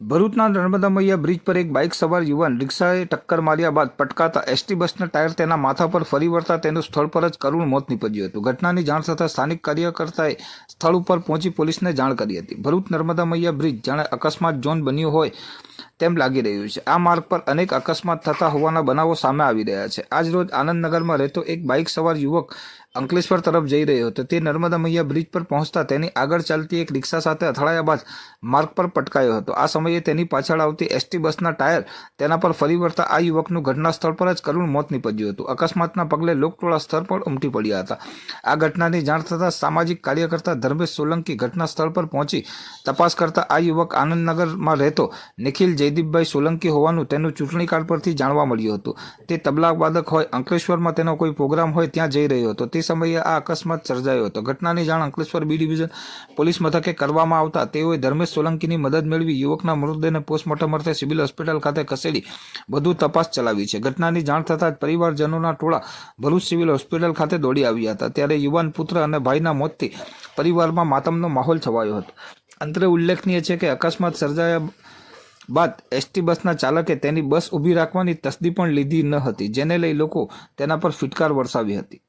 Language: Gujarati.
ભરૂચના નર્મદા મૈયા બ્રિજ પર એક બાઇક સવાર યુવાન રિક્ષાએ ટક્કર માર્યા બાદ પટકાતા એસટી બસના ટાયર તેના માથા પર ફરી વળતા તેનું સ્થળ પર જ કરુણ મોત નીપજ્યું હતું. ઘટનાની જાણ થતાં સ્થાનિક કાર્યકર્તાએ સ્થળ ઉપર પહોંચી પોલીસને જાણ કરી હતી. ભરૂચ નર્મદા મૈયા બ્રિજ, જાણે અકસ્માત ઝોન બન્યું હોય તેમ લાગી રહ્યું છે. આ માર્ગ પર અનેક અકસ્માત થતા હોવાના બનાવો સામે આવી રહ્યા છે. આજરોજ આનંદનગરમાં રહેતો એક બાઇક સવાર યુવક અંકલેશ્વર તરફ જઈ રહ્યો હતો. તે નર્મદા મૈયા બ્રિજ પર પહોંચતા તેની આગળ ચાલતી એક રિક્ષા સાથે અથડાયા બાદ માર્ગ પર પટકાયો હતો. આ સમયે તેની પાછળ આવતી એસટી બસના ટાયર તેના પર ફરી વળતા આ યુવકનું ઘટના સ્થળ પર જ કરુણ મોત નીપજ્યું હતું. અકસ્માતના પગલે લોકટોળા સ્થળ પર ઉમટી પડ્યા હતા. આ ઘટનાની જાણ થતાં સામાજિક કાર્યકર્તા ધર્મેશ સોલંકી ઘટના સ્થળ પર પહોંચી તપાસ કરતા આ યુવક આનંદનગરમાં રહેતો નિખિલ જયદીપભાઈ સોલંકી હોવાનું તેનું ચૂંટણી કાર્ડ પરથી જાણવા મળ્યું હતું. તે તબલા વાદક હોય, અંકલેશ્વરમાં તેનો કોઈ પ્રોગ્રામ હોય, ત્યાં જઈ રહ્યો હતો. તે સમયે આ અકસ્માત સર્જાયો હતો. ઘટનાની જાણ અંકલેશ્વર બી ડિવિઝન પોલીસ મથકે કરવામાં આવતા તેઓએ ધર્મેશ સોલંકીની મદદ મેળવી યુવકના મૃતદેહને પોસ્ટમોર્ટમ અર્થે સિવિલ હોસ્પિટલ ખાતે ખસેડી વધુ તપાસ ચલાવી છે. ઘટનાની જાણ થતાં જ પરિવારજનોના ટોળા ભરૂચ સિવિલ હોસ્પિટલ ખાતે દોડી આવ્યા હતા. ત્યારે યુવાન પુત્ર અને ભાઈના મોતથી પરિવારમાં માતમનો માહોલ છવાયો હતો. અંતરે ઉલ્લેખનીય છે કે અકસ્માત સર્જાયા બાદ એસટી બસના ચાલકે તેની બસ ઊભી રાખવાની તસ્દી પણ લીધી ન હતી, જેને લઈ લોકો તેના પર ફિટકાર વરસાવી હતી.